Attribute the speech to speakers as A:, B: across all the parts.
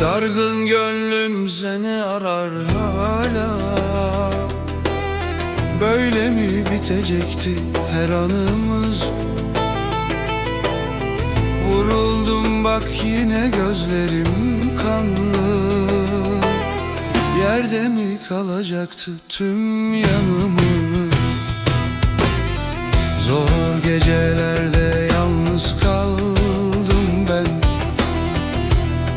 A: Dargın gönlüm seni arar hala. Böyle mi bitecekti her anımız? Bak yine gözlerim kanlı. Yerde mi kalacaktı tüm yanımız? Zor gecelerde yalnız kaldım ben.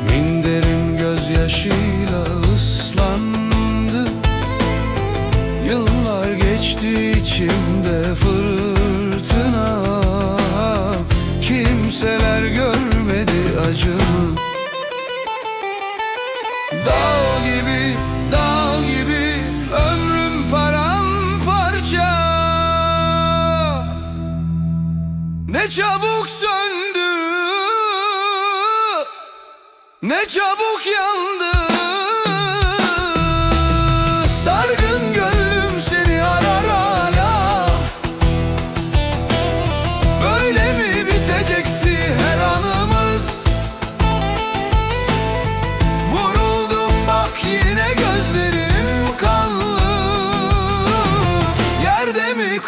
A: Minderim gözyaşıyla ıslandı. Yıllar geçti içimde fırtına. Kimseler görmedi acımı Dağ gibi, dağ gibi ömrüm paramparça. Ne çabuk söndü Ne çabuk yandı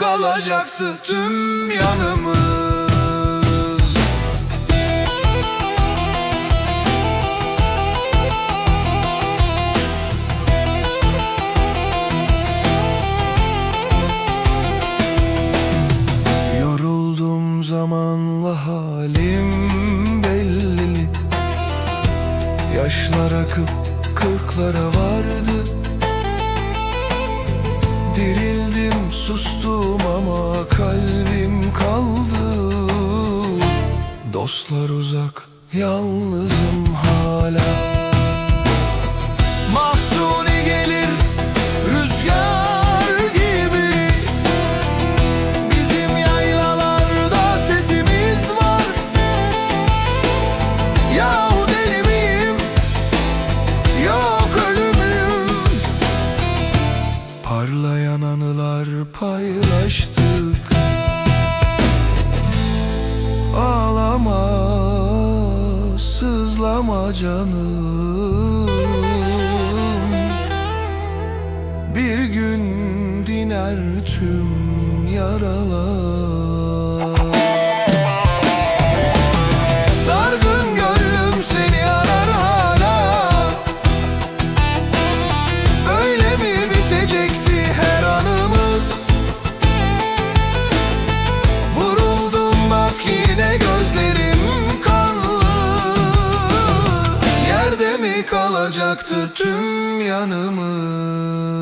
A: kalacaktı tüm yanımız. Yoruldum zamanla halim belli. Yaşlar akıp kırklara vardı. Dirildim sustum ama kalbim kaldı. Dostlar uzak yalnızım hala Parlayan anılar paylaştık. Ağlama, sızlama canım. Bir gün diner tüm yaralar kalacaktı tüm yanımız